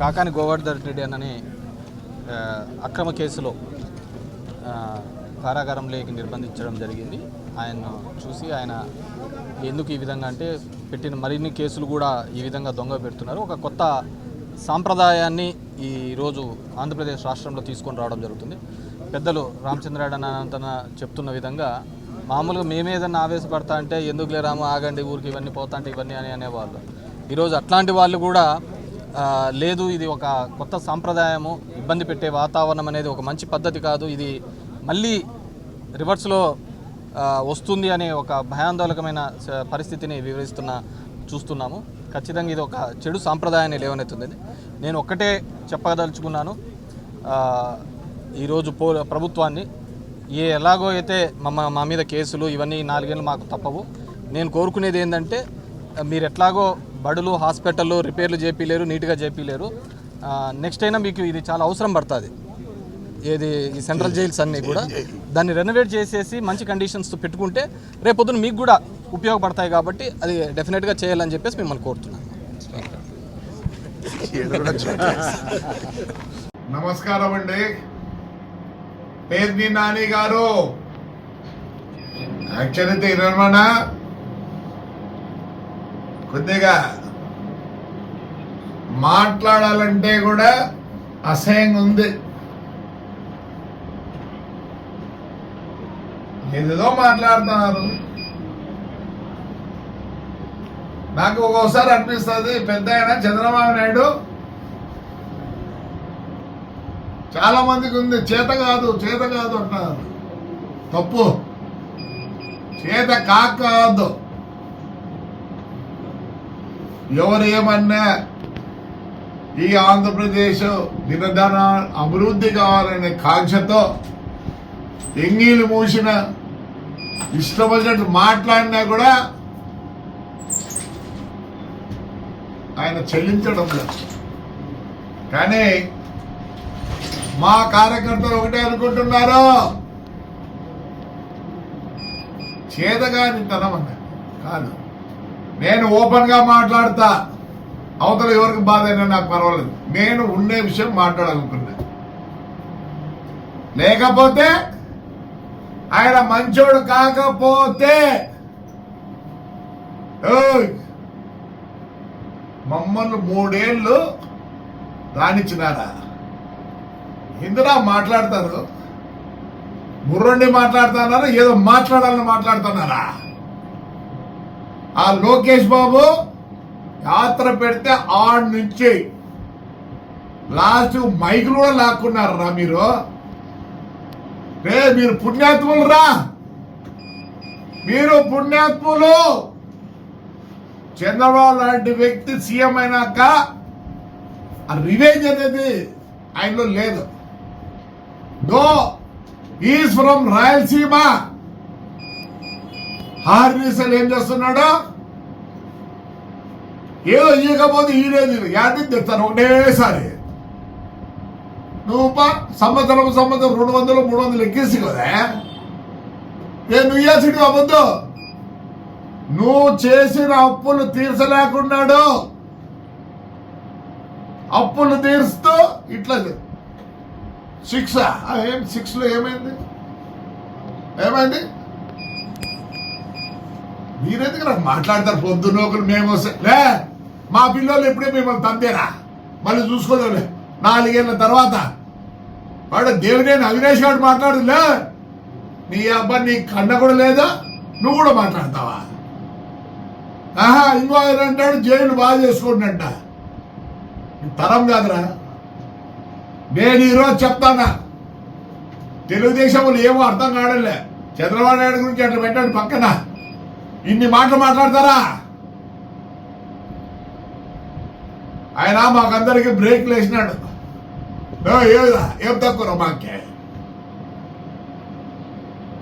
కాకాని గోవర్ధన్ రెడ్డి అన్నని అక్రమ కేసులో కారాగారంలోకి నిర్బంధించడం జరిగింది. ఆయన్ను చూసి ఆయన ఎందుకు ఈ విధంగా అంటే పెట్టిన మరిన్ని కేసులు కూడా ఈ విధంగా దొంగ పెడుతున్నారు. ఒక కొత్త సాంప్రదాయాన్ని ఈరోజు ఆంధ్రప్రదేశ్ రాష్ట్రంలో తీసుకొని రావడం జరుగుతుంది. పెద్దలు రామచంద్రాడు అనంతన చెప్తున్న విధంగా మామూలుగా మేమేదన్నా ఆవేశపడతా అంటే ఎందుకు లేరాము ఆగండి ఊరికి ఇవన్నీ పోతా అంటే ఇవన్నీ అని అనేవాళ్ళు. ఈరోజు అట్లాంటి వాళ్ళు కూడా లేదు ఇది ఒక కొత్త సాంప్రదాయము ఇబ్బంది పెట్టే వాతావరణం అనేది ఒక మంచి పద్ధతి కాదు. ఇది మళ్ళీ రివర్స్లో వస్తుంది అనే ఒక భయాందోళకమైన పరిస్థితిని వివరిస్తున్న చూస్తున్నాము. ఖచ్చితంగా ఇది ఒక చెడు సాంప్రదాయాన్ని లేవనెత్తుంది నేను ఒక్కటే చెప్పదలుచుకున్నాను. ఈరోజు పో ప్రభుత్వాన్ని ఏ ఎలాగో అయితే మా మా మీద కేసులు ఇవన్నీ నాలుగేళ్ళు మాకు తప్పవు. నేను కోరుకునేది ఏంటంటే మీరు ఎట్లాగో బడులు హాస్పిటల్లో రిపేర్లు చేపిలేరు నీట్గా చేపిలేరు. నెక్స్ట్ అయినా మీకు ఇది చాలా అవసరం పడుతుంది. ఏది ఈ సెంట్రల్ జైల్స్ అన్నీ కూడా. దాన్ని రెనోవేట్ చేసేసి మంచి కండిషన్స్ పెట్టుకుంటే రేపొద్దున మీకు కూడా ఉపయోగపడతాయి కాబట్టి అది డెఫినెట్గా చేయాలని చెప్పేసి మిమ్మల్ని కోరుతున్నాను. నమస్కారం అండి. పేర్ని నాని గారు. యాక్చువల్లీ తీరమణ కొద్దిగా మాట్లాడాలంటే కూడా అసహ్యంగా ఉంది. ఏదేదో మాట్లాడుతున్నారు. నాకు ఒక్కోసారి అనిపిస్తుంది పెద్ద ఆయన చంద్రబాబు నాయుడు? చాలా మందికి ఉంది చేత కాదు చేత కాదు అంటున్నారు. తప్పు. చేత కాక కాదు. ఎవరు ఏమన్నా ఈ ఆంధ్రప్రదేశ్ దినదన అభివృద్ధి కావాలనే కాంక్షతో ఎంగీలు మూసిన ఇష్టం వచ్చినట్టు మాట్లాడినా కూడా ఆయన చెల్లించడం లేదు. కానీ మా కార్యకర్తలు ఒకటే అనుకుంటున్నారు. చేదగానితనం అన్న కాదు. నేను ఓపెన్గా మాట్లాడతా. అవతల ఎవరికి బాధ అయినా నాకు పర్వాలేదు. నేను ఉండే విషయం మాట్లాడాలనుకున్నా. లేకపోతే ఆయన మంచోడు కాకపోతే మమ్మల్ని మూడేళ్ళు రాణించినారా? ఇందులో మాట్లాడతారు? ముర్రండి మాట్లాడుతున్నారా? ఏదో మాట్లాడాలని మాట్లాడుతున్నారా? ఆ లోకేష్ బాబు యాత్ర పెడితే ఆడ నుంచి లాస్ట్ మైకులు కూడా లాక్కున్నారా మీరు? రే మీరు పుణ్యాత్ములు రా. మీరు పుణ్యాత్ములు. చంద్రబాబు లాంటి వ్యక్తి సీఎం అయినాక ఆ రివేంజ్ అనేది ఆయనలో లేదు. Though is from Rayalaseema. హార్నీసల్ ఏం చేస్తున్నాడు? ఏదో ఇవ్వకపోతే ఈలేదు యాదీ తెస్తాను ఒకటేసారి నువ్వు పా సంవత్సరం సంవత్సరం రెండు వందలు మూడు వందలు ఎక్కేసి కదా? ఏ నువ్వు ఇయ్యాల్సింది అవ్వద్దు నువ్వు చేసిన అప్పులు తీర్చలేకున్నాడు. అప్పులు తీరుస్తూ ఇట్లా శిక్ష. ఏం శిక్షలో ఏమైంది? ఏమైంది? మీరెందుకు నాకు మాట్లాడతారు? పొద్దున్న ఒకరు మేము వస్తే లే మా పిల్లలు ఎప్పుడే మిమ్మల్ని తంతేరా మళ్ళీ చూసుకోలేవులే నాలుగేళ్ళ తర్వాత. వాడు దేవుడేని అవినేష్ గారు మాట్లాడులే నీ అబ్బాయి నీ కన్న కూడా లేదా? నువ్వు కూడా మాట్లాడతావా? ఆహా ఇంకో ఆయన అంటాడు జైలు బాగా చేసుకుంటున్నట్ట తరం కాదురా. నేను ఈరోజు చెప్తానా? తెలుగుదేశం వాళ్ళు ఏమో అర్థం కావడంలే. చంద్రబాబు నాయుడు గురించి అట్లా పెట్టాడు పక్కన. ఇన్ని మాటలు మాట్లాడతారా? ఆయన మాకందరికి బ్రేక్ వేసినాడు ఏదా ఏం తక్కువ మాకే?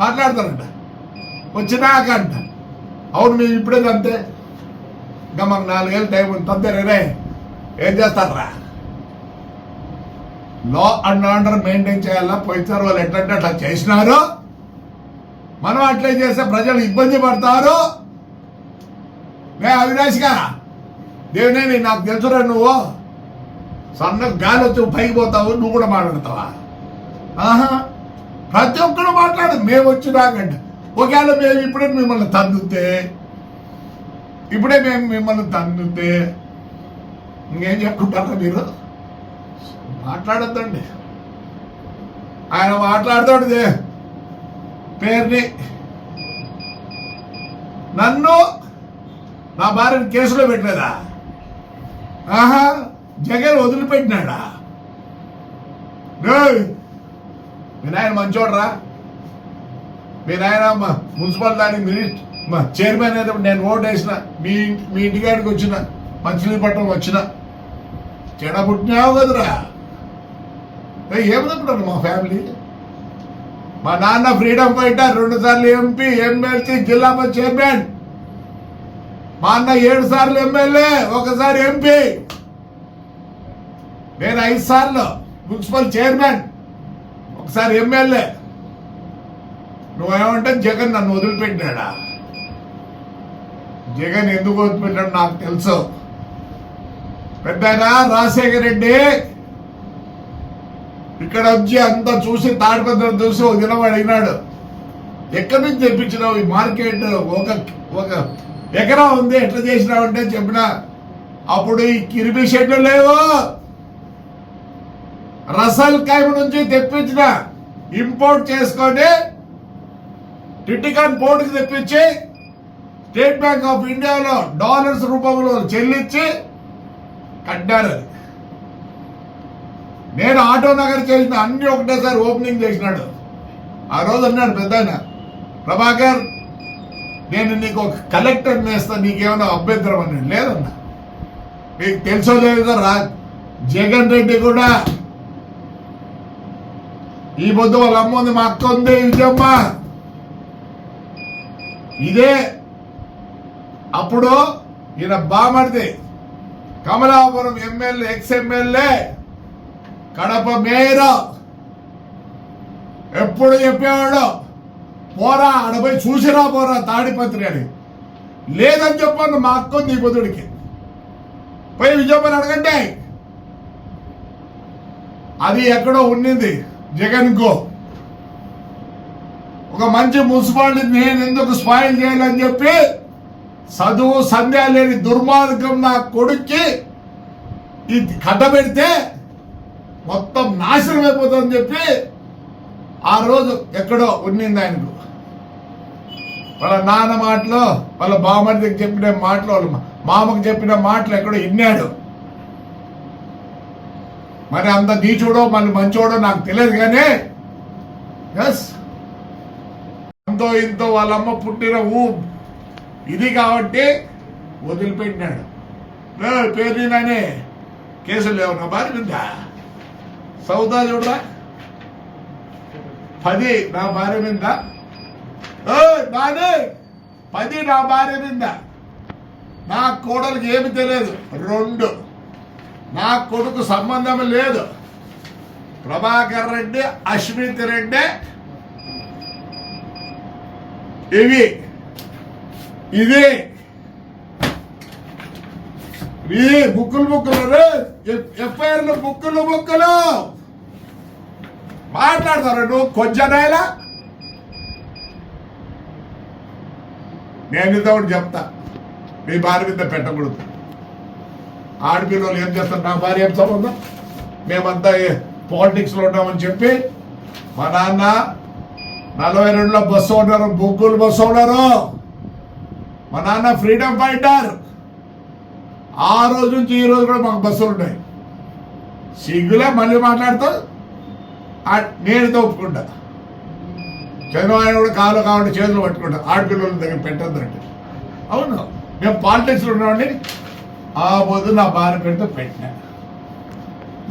మాట్లాడతారంట. వచ్చినాక అంట. అవును మేము ఇప్పుడే అంతే. ఇంకా మాకు నాలుగేళ్ళు టైం ఉంది. తంతే ఏం చేస్తారా లా అండ్ ఆర్డర్ మెయింటైన్ చేయాలా? పోయినారు వాళ్ళు ఎట్లంటే అట్లా చేసినారు మనం అట్లే చేస్తే ప్రజలు ఇబ్బంది పడతారు? నే గారా దేవునే నాకు తెలుసురా నువ్వు. సన్న గాలి వచ్చి పైకి పోతావు నువ్వు కూడా మాట్లాడతావా? ఆహా ప్రతి ఒక్కరు మాట్లాడు మేము వచ్చి రాకండి. ఒకవేళ మేము ఇప్పుడే మిమ్మల్ని తందుతే ఇప్పుడే మేము మిమ్మల్ని తందుతే ఇంకేం చెప్పుకుంటారా మీరు? మాట్లాడద్దండి. ఆయన మాట్లాడతాడు పేరుని నన్ను నా భార్యను కేసులో పెట్టలేదా? ఆహా జగన్ వదిలిపెట్టినాడా? మీ నాయన మంచోడరా. మీ నాయన మున్సిపల్ దానికి మినిస్టర్ మా చైర్మన్ అయితే నేను ఓటు వేసిన మీ ఇంటి- మీ ఇంటికాడికి వచ్చిన మచిలీపట్నం వచ్చిన. చెడ పుట్టినావు కదరా. ఏయ్, ఏమనుకుంటారు మా ఫ్యామిలీ? మా నాన్న ఫ్రీడమ్ ఫైటర్ రెండు సార్లు ఎంపీ ఎమ్మెల్సీ జిల్లా చైర్మన్. మా అన్న ఏడు సార్లు ఎమ్మెల్యే ఒకసారి ఎంపీ నేను ఐదు సార్లు మున్సిపల్ చైర్మన్ ఒకసారి ఎమ్మెల్యే నువ్వేమంటే జగన్ నన్ను వదిలిపెట్టినాడా జగన్ ఎందుకు వదిలిపెట్టాడు నాకు తెలుసు. పెద్ద రాజశేఖర రెడ్డి ఇక్కడ వచ్చి అంతా చూసి తాడిపత్రం చూసి ఒక దినం అడిగినాడు ఎక్కడి నుంచి తెప్పించినావు ఈ మార్కెట్? ఒక ఒక ఎకరా ఉంది ఎట్లా చేసినావు అంటే చెప్పిన అప్పుడు ఈ కిరిమి షెడ్లు లేవు. రసల్ కైమ్ నుంచి తెప్పించిన ఇంపోర్ట్ చేసుకొని టిటికాన్ పోర్టుకి తెప్పించి స్టేట్ బ్యాంక్ ఆఫ్ ఇండియాలో డాలర్స్ రూపంలో చెల్లించి కట్టారు అది. నేను ఆటో నగర్ చేసిన అన్ని ఒకటేసారి ఓపెనింగ్ చేసినాడు. ఆ రోజు అన్నాడు పెద్ద ప్రభాకర్ నేను నీకు ఒక కలెక్టర్ నేస్తా నీకేమైనా అభ్యంతరం అని. లేదన్నా మీకు తెలుసో లేదో రా జగన్ రెడ్డి కూడా ఈ పొద్దు వాళ్ళ అమ్మ ఉంది మా అక్క ఉంది విజయమ్మ ఇదే అప్పుడు ఈయన బామడిది Kamalapuram MLA ex MLA Kadapa mayor ఎప్పుడు చెప్పేవాడు పోరా ఆడపోయి చూసిరా పోరా తాడిపత్రి అని. లేదని చెప్పాను మా అక్క నీ బుధుడికి. పోయి విజయమ్మని అడగండి. అది ఎక్కడో ఉండింది జగన్ కో. ఒక మంచి మున్సిపాలిటీ నేను ఎందుకు స్పాయిల్ చేయాలని చెప్పి చదువు సంధ్య లేని దుర్మార్గం నా కొడుక్కి ఇది కట్టబెడితే మొత్తం నాశనం అయిపోతుందని చెప్పి ఆ రోజు ఎక్కడో ఉన్నింది ఆయనకు. వాళ్ళ నాన్న మాటలు వాళ్ళ బామ్మడికి చెప్పిన మాటలు వాళ్ళ మామకు చెప్పిన మాటలు ఎక్కడో విన్నాడు మరి అంత నీచుడో మరి మంచోడో నాకు తెలియదు కానీ ఎస్ అంతో ఇంతో వాళ్ళమ్మ పుట్టిన ఊ ఇది కాబట్టి వదిలిపెట్టినాడు. పేరు నేననే కేసులు లేవు నా భార్య సౌదా చూడరా పది నా భార్య మీద ఏయ్, పది నా భార్య మీద నా కోడలికి ఏమి తెలియదు రెండు నా కొడుకు సంబంధం లేదు ప్రభాకర్ రెడ్డి అశ్మిత్ రెడ్డి ఇవి ఇది మీ బుక్కులు బుక్కులు ఎఫ్ఐఆర్ బుక్కులు బుక్కులు మాట్లాడతారు నువ్వు? కొంచెం నేను ఇదో ఒకటి చెప్తా. మీ భార్య మీద పెట్టకూడదు. ఆడపిల్లలు ఏం చేస్తారు? నా భార్య ఏం సంబంధం? మేమంతా పాలిటిక్స్లో ఉన్నామని చెప్పి మా నాన్న నలభై రెండులో బస్సు ఉన్నారు బొగ్గులు బస్సు ఉన్నారు మా నాన్న ఫ్రీడమ్ ఫైటర్. ఆ రోజు నుంచి ఈ రోజు కూడా మాకు బస్సులు ఉన్నాయి. సిగ్గులే మళ్ళీ మాట్లాడుతూ నేను తోపుకుంటా. చంద్రబాబు కూడా కాలు కావాలంటే చేతులు పట్టుకుంటా. ఆడపిల్లల దగ్గర పెట్టద్దంటే. అవును మేము పాలిటిక్స్లో ఉన్నామండి ఆ పొద్దు నా భార్య పేరుతో పెట్టినా.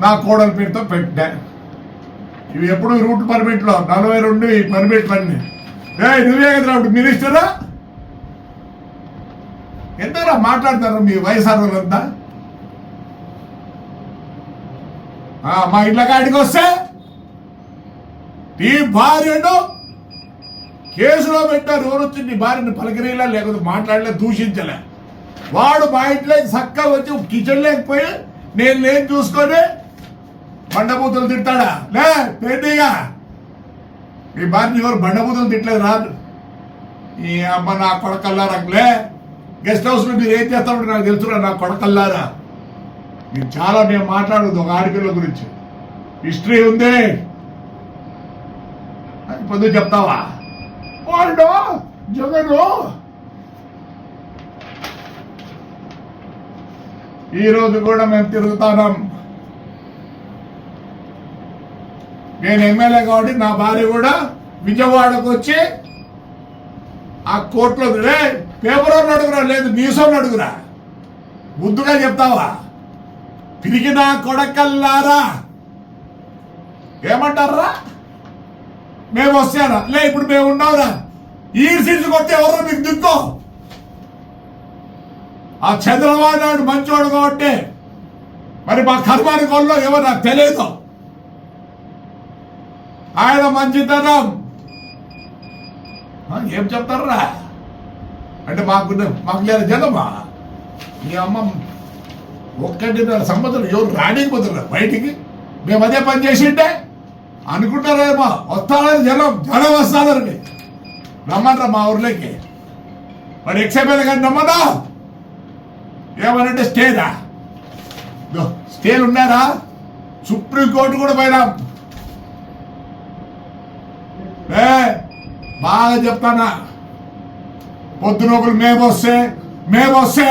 నా కోడల పేరుతో పెట్టినా. ఇవి ఎప్పుడు రూట్ పర్మిట్లో నలభై రెండు పర్మిట్లు అన్నీ నువ్వే కదా అప్పుడు మినిస్టరా ఎంతరా మాట్లాడతారు మీ వయసారులంతా ఆ, మా ఇంట్లో కాడికి వస్తే నీ భార్యను కేసులో పెట్టారు ఎవరు వచ్చి నీ భార్యను పలకరీలా లేకపోతే మాట్లాడలే దూషించలే. వాడు మా ఇంట్లో చక్కగా వచ్చి కిచెన్ లేకపోయి నేను నేను చూసుకొని బండబూతులు తిట్టాడా లే పెద్దగా మీ భార్య ఎవరు బండబూతులు తిట్టలేదు రాదు. ఈ అమ్మ నా కొడకల్లా లే గెస్ట్ హౌస్లో మీరు ఏం చేస్తామంటే నాకు తెలుసురా నా కొడకల్లారా మీరు చాలా మేము మాట్లాడదు ఒక ఆడపిల్ల గురించి. హిస్టరీ ఉంది. అని పొద్దు చెప్తావా? వాళ్ళు జగను. ఈ రోజు కూడా మేము తిరుగుతాం నేను ఎమ్మెల్యే కాబట్టి నా భార్య కూడా విజయవాడకు వచ్చి ఆ కోర్టులో రే పేపర్ వాళ్ళు అడుగురా లేదు న్యూస్ అడుగురా. ముందుగా చెప్తావా? పిరిగిన కొడకల్లారా? ఏమంటారా? మేము వస్తారా? లే ఇప్పుడు మేము ఉన్నావురా. ఈ సీట్లు కొట్టే ఎవరో మీకు దిక్కో. ఆ చంద్రబాబు నాయుడు మంచోడు కాబట్టి మరి మా కర్మాని కొల్లో ఎవరు నాకు తెలియదు. ఆయన మంచితనం. ఏం చెప్తారా అంటే మాకు మాకు లేదు జనమా? మీ అమ్మ ఒక్కటిన్నర సంవత్సరం ఎవరు రానిపోతున్నారు బయటికి? మేము అదే పని చేసింటే? అనుకుంటారేమో వస్తారని జనం? జనం వస్తారని రమ్మంటారా మా ఊర్లోకి? మరి ఎక్సైపోయిన కానీ నమ్మదా ఏమనంటే స్టేదా స్టేలు ఉన్నారా సుప్రీంకోర్టు కూడా పోయినాం? ఏ బాగా చెప్తానా? పొద్దున ఒకరు మేము వస్తే మేము వస్తే.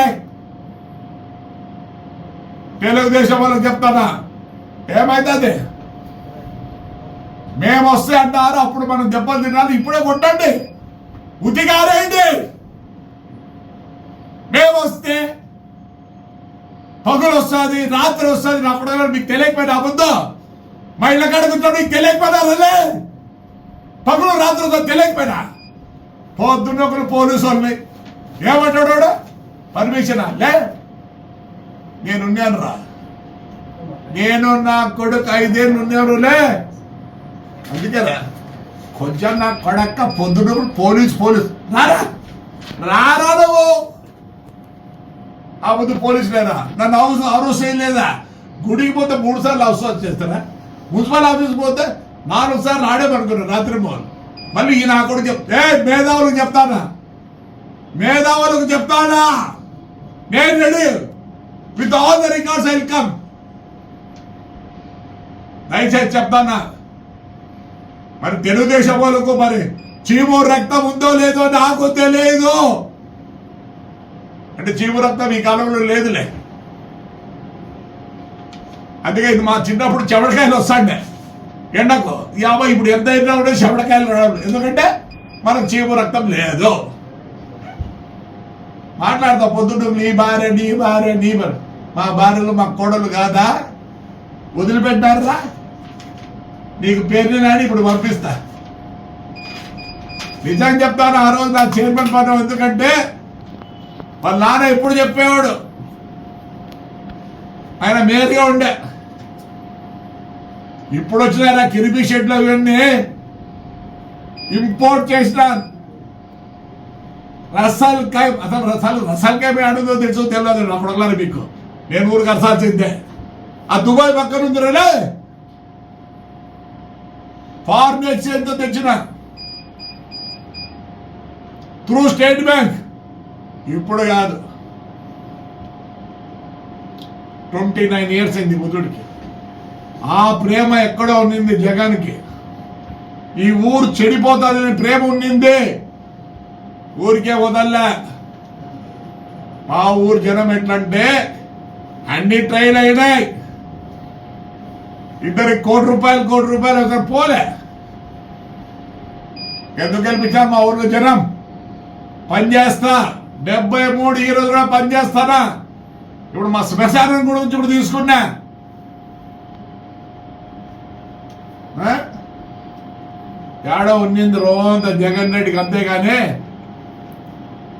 తెలుగుదేశం వాళ్ళకి చెప్తానా ఏమైతుంది? మేము వస్తే అంటారు అప్పుడు మనం దెబ్బలు తినాలి. ఇప్పుడే కొట్టండి. ఉతిగారేంటి మేము వస్తే పగులు వస్తుంది రాత్రి వస్తుంది. నా కూడా మీకు తెలియకపోయినా అబద్ధం? మా ఇళ్ళ కాడ మీకు తెలియకపోయినా పగులు రాత్రి తెలియకపోయినా? పొద్దున్న ఒకరు పోలీసు వాళ్ళని ఏమంటాడు పర్మిషనా? లే. నేనున్నాను రా నేను నా కొడుకు ఐదేళ్ళు ఉన్నాను లే. అందుకేరా కొంచెం నా కొడక్క పొద్దున్నప్పుడు పోలీస్ పోలీస్. రారా. రారా నువ్వు. ఆ ముందు పోలీసు లేదా నన్ను అవసరం అవసరం లేదా? గుడికి పోతే మూడు సార్లు అవసరం చేస్తారా? మున్సిపల్ ఆఫీస్ పోతే నాలుగు సార్లు ఆడేమనుకున్నాను రాత్రి మోహన్ మళ్ళీ ఈ నా కొడుకు చెప్తే మేధావులకు చెప్తానా? మేధావులకు చెప్తానా? నేను ready. With all the records I come. దయచేసి చెప్తానా? మరి తెలుగుదేశం వాళ్ళకు మరి చీము రక్తం ఉందో లేదో నాకు తెలియదు అంటే చీము రక్తం ఈ కాలంలో లేదులే. అందుకే ఇది మా చిన్నప్పుడు చెమటకాయలు వస్తాండే. ఎండకు యాభై ఇప్పుడు ఎంత అయినా కూడా చెమటకాయలు రావడం ఎందుకంటే మనకు చీము రక్తం లేదు. మాట్లాడతా పొద్దున్న నీ భార్య నీ భార్య నీ భార్య. మా భార్యలు మా కోడలు కాదా? వదిలిపెట్టారా? నీకు పేరు నాని ఇప్పుడు పంపిస్తా. నిజం చెప్తాను ఆ రోజు నా చైర్మన్ పదం ఎందుకంటే వాళ్ళ నాన్న ఎప్పుడు చెప్పేవాడు? ఆయన మేలుగా ఉండే. ఇప్పుడు వచ్చిన నా కిరిపి షెడ్లు ఇవన్నీ ఇంపోర్ట్ చేసిన రసాలకాయ అసలు రసాలు రసాలకాయ మీ అడుగుదో తెలుసు తెలియదు అప్పుడు మీకు. నేను ఊరికి అర్సాల్సిందే ఆ దుబాయ్ పక్కన ఉంది రే ఫారిన్ ఎక్స్చేంజ్ తెచ్చిన. Through State Bank. ఇప్పుడు కాదు. ట్వంటీ నైన్ ఇయర్స్ అయింది బుద్ధుడికి ఆ ప్రేమ ఎక్కడో ఉన్నింది జగన్కి. ఈ ఊరు చెడిపోతుందని ప్రేమ ఉన్నింది. ఊరికే వదల్లా. మా ఊరు జనం ఎట్లంటే అన్ని ట్రైన్ అయినాయి. ఇద్దరికి కోటి రూపాయలు కోటి రూపాయలు ఒకసారి పోలే. ఎందుకు గెలిపించారు మా ఊర్లో జనం? పనిచేస్తా డెబ్బై మూడు ఈ రోజు కూడా పని చేస్తానా? ఇప్పుడు మా శ్మశానం గురించి ఇప్పుడు తీసుకున్నా ఆ? ఏడో ఉన్నింది రోజంతా జగన్ రెడ్డికి అంతేగాని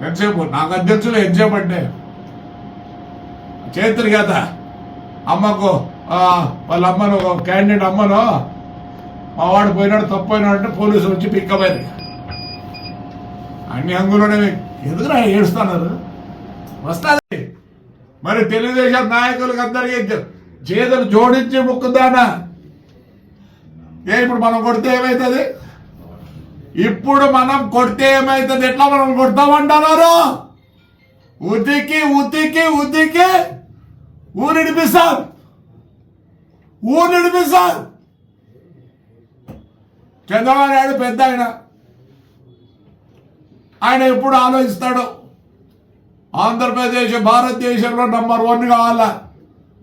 ఎంతసేపు? నాకు అధ్యక్షులు ఎంతసేపు అంటే? చేతులు కదా అమ్మకు ఆ, వాళ్ళ అమ్మను క్యాండిడేట్ అమ్మను మా వాడు పోయినాడు తప్పు అంటే పోలీసులు వచ్చి పిక్కపోయారు అన్ని అంగులోనే ఎదురా ఏడుస్తున్నారు? వస్తుంది. మరి తెలుగుదేశం నాయకులకు అందరికీ చేతులు జోడించి ముక్కుదానా. ఏ ఇప్పుడు మనం కొడితే ఏమవుతుంది ఇప్పుడు మనం కొడితే ఏమైతుంది? ఎట్లా మనం కొడతామంటున్నారు ఉతికి ఉతికి ఉతికి. ఊరిడిపిస్తారు ఊరిడిపిస్తారు చంద్రబాబు నాయుడు పెద్ద ఆయన. ఆయన ఎప్పుడు ఆలోచిస్తాడు? ఆంధ్రప్రదేశ్ భారతదేశంలో నంబర్ వన్ కావాలా?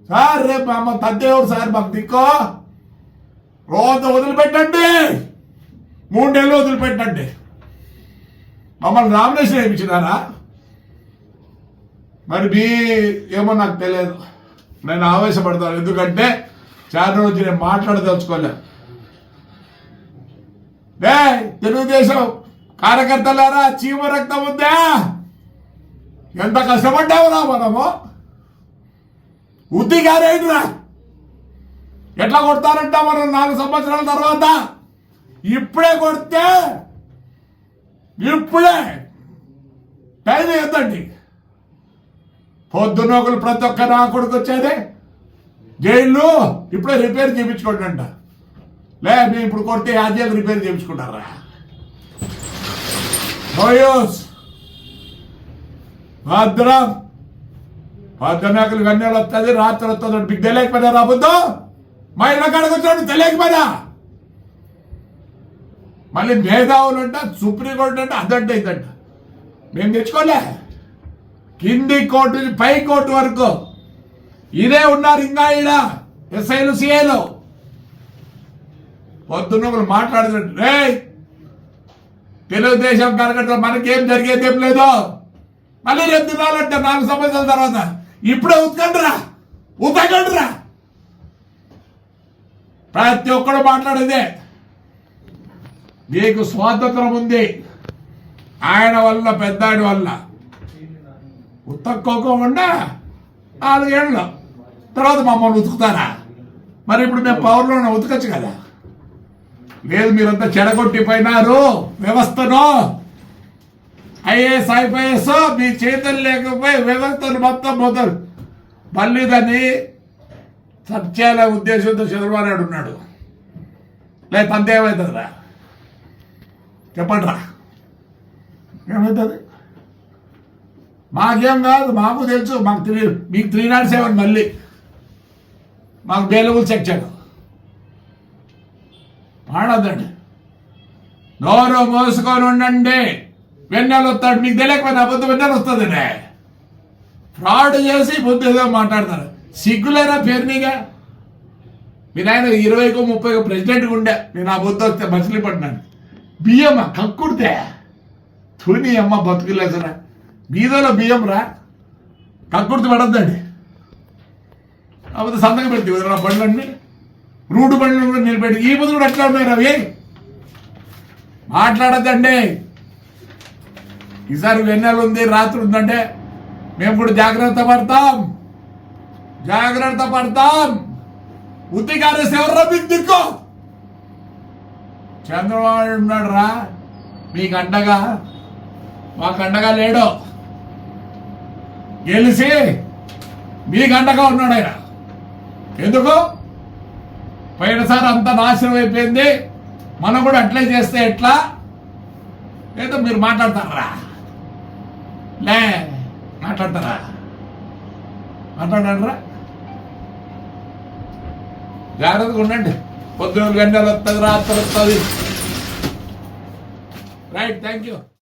సార్ రేపు అమ్మ తద్దేవుడు సార్ మాకు దిక్కో. రోజు వదిలిపెట్టండి. మూడేళ్ళు వదిలిపెట్టండి మమ్మల్ని నామినేషన్ వేయించినారా? మరి మీ ఏమో నాకు తెలియదు. నేను ఆవేశపడతాను. ఎందుకంటే చాలా రోజు నేను మాట్లాడదలుచుకోలే. డే తెలుగుదేశం కార్యకర్తలారా చీమ రక్తం ఉందా? ఎంత కష్టపడ్డావురా మనము? ఉద్ది గారేంద్రా? ఎట్లా కొడతారంట మనం నాలుగు సంవత్సరాల తర్వాత? ఇప్పుడే కొడితే ఇప్పుడే టైం ఎంతండి పొద్దున్న ఒకరు ప్రతి ఒక్క నా కొడుకు వచ్చేదే. జైళ్ళు ఇప్పుడే రిపేర్ చేయించుకోండి అంట లే మేము ఇప్పుడు కొడితే యాజ్యాలు రిపేర్ చేయించుకుంటారా? నోయూస్ భద్రం. పొద్దున్నకలు కన్నీళ్ళు వస్తుంది రాత్రి వస్తుంది మీకు తెలియకపోయినా రాబోద్దు మా ఇళ్ళ కాడకు వచ్చాడు తెలియకపోయినా. మళ్ళీ మేధావులు అంట సుప్రీంకోర్టు అంటే అదంట ఇదంట. మేము తెచ్చుకోలే. కింది కోర్టు పై కోర్టు వరకు. ఇదే ఉన్నారు ఇంకా ఈడ ఎస్ఐలు సిఐలు. పొద్దున్న ఒకరు మాట్లాడుతున్నారు. రే తెలుగుదేశం కార్యకర్తలు మనకేం జరిగేది ఏం లేదు. మళ్ళీ రేపు తినాలంటే నాలుగు సంవత్సరాల తర్వాత. ఇప్పుడే ఉతకండిరా. ఉతకండిరా. ప్రతి ఒక్కడు మాట్లాడేదే. మీకు స్వాతంత్రం ఉంది. ఆయన వల్ల పెద్దాడి వల్ల. ఉతక్కోకుండా నాలుగేళ్ళు. తర్వాత మమ్మల్ని ఉతుకుతారా? మరి ఇప్పుడు మేము పవర్లో ఉతకచ్చు కదా? లేదు మీరంతా చెడగొట్టిపోయినారు. వ్యవస్థను. ఐఏఎస్ ఐపీఎస్ మీ చేతులు లేకపోయి వ్యవస్థను మొత్తం మొదలు. మళ్ళీ సత్యాల ఉద్దేశంతో చంద్రబాబు నాయుడు ఉన్నాడు. లేదు అంతేమవుతుందిరా చెప్పండి రా ఏమవుతుంది మాకేం కాదు మాకు తెలుసు మాకు త్రీ మీకు త్రీ నాట్ సెవెన్ మళ్ళీ. మాకు బెయిలబుల్ సెక్షన్ పాడద్దండి నోరు మోసుకొని ఉండండి. వెన్నెలు వస్తాడు మీకు తెలియకపోతే అబద్ధం వెన్నెలు వస్తుందండి ఫ్రాడ్ చేసి బుద్ధి ఏదో మాట్లాడతారు. సిగ్గులేరా పేరునిగా మీ నాయన ఇరవైకో ముప్పైకో ప్రెసిడెంట్గా ఉండే. నేను ఆ బుద్ధి వస్తే మచిలీపట్నాను బియ్యమా? కక్కుడితే తుని అమ్మ బతుకులేసరా బీదలో బియ్యం రా. కక్కుడితే పడద్దండి. కాకపోతే సంతకం పెడితే నా బండ్లన్నీ. రూటు బండ్లు కూడా నిలబెట్టి ఈ బుద్ధి కూడా ఎట్లా ఉన్నాయి రవి మాట్లాడద్దండి. ఈసారి వెన్నెల ఉంది రాత్రి ఉందంటే మేము ఇప్పుడు జాగ్రత్త పడతాం. జాగ్రత్త పడతాం. ఉత్తికారేసి ఎవర్రా మీకు దిక్కు చంద్రబాబు ఉన్నాడు రా మీకు అండగా. మాకు అండగా లేడు. గెలిచి మీకు అండగా ఉన్నాడు ఆయన. ఎందుకు? పోయినసారి అంత నాశనం అయిపోయింది. మనం కూడా అట్లే చేస్తే ఎట్లా? ఏదో మీరు మాట్లాడతారా? లే మాట్లాడతారా? మాట్లాడరా జాగ్రత్తగా ఉండండి. పొద్దున గంటలు వస్తుంది రాత్రి వస్తుంది రైట్ థ్యాంక్ యూ